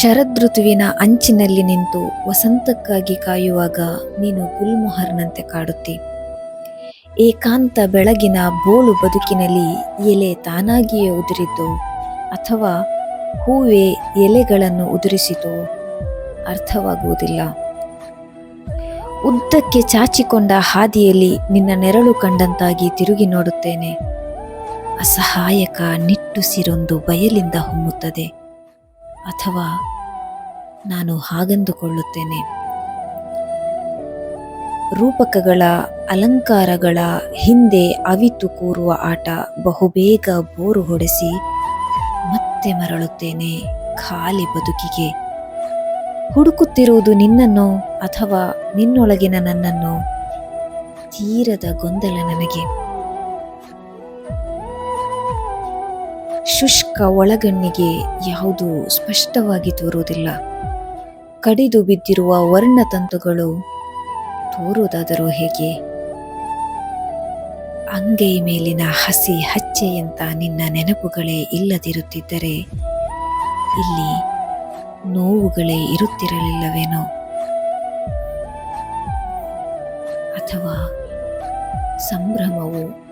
ಶರದೃತುವಿನ ಅಂಚಿನಲ್ಲಿ ನಿಂತು ವಸಂತಕ್ಕಾಗಿ ಕಾಯುವಾಗ ನೀನು ಗುಲ್ಮೊಹರ್ನಂತೆ ಕಾಡುತ್ತಿ. ಏಕಾಂತ ಬೆಳಗಿನ ಬೋಳು ಬದುಕಿನಲ್ಲಿ ಎಲೆ ತಾನಾಗಿಯೇ ಉದುರಿತು ಅಥವಾ ಹೂವೆ ಎಲೆಗಳನ್ನು ಉದುರಿಸಿತು ಅರ್ಥವಾಗುವುದಿಲ್ಲ. ಉದ್ದಕ್ಕೆ ಚಾಚಿಕೊಂಡ ಹಾದಿಯಲ್ಲಿ ನಿನ್ನ ನೆರಳು ಕಂಡಂತಾಗಿ ತಿರುಗಿ ನೋಡುತ್ತೇನೆ. ಅಸಹಾಯಕ ನಿಟ್ಟುಸಿರೊಂದು ಬಯಲಿಂದ ಹೊಮ್ಮುತ್ತದೆ. ಅಥವಾ ನಾನು ಹಾಗೆಂದುಕೊಳ್ಳುತ್ತೇನೆ? ರೂಪಕಗಳ ಅಲಂಕಾರಗಳ ಹಿಂದೆ ಅವಿತು ಕೂರುವ ಆಟ ಬಹುಬೇಗ ಬೋರು ಹೊಡೆಸಿ ಮತ್ತೆ ಮರಳುತ್ತೇನೆ ಖಾಲಿ ಬದುಕಿಗೆ. ಹುಡುಕುತ್ತಿರುವುದು ನಿನ್ನನ್ನು ಅಥವಾ ನಿನ್ನೊಳಗಿನ ನನ್ನನ್ನು ತೀರದ ಗೊಂದಲ ನನಗೆ. ಶುಷ್ಕ ಒಳಗಣ್ಣಿಗೆ ಯಾವುದೂ ಸ್ಪಷ್ಟವಾಗಿ ತೋರುವುದಿಲ್ಲ. ಕಡಿದು ಬಿದ್ದಿರುವ ವರ್ಣತಂತುಗಳು ತೋರುವುದಾದರೂ ಹೇಗೆ? ಅಂಗೈ ಮೇಲಿನ ಹಸಿ ಹಚ್ಚೆಯಂತ ನಿನ್ನ ನೆನಪುಗಳೇ ಇಲ್ಲದಿರುತ್ತಿದ್ದರೆ ಇಲ್ಲಿ ನೋವುಗಳೇ ಇರುತ್ತಿರಲಿಲ್ಲವೇನೋ? ಅಥವಾ ಸಂಭ್ರಮವು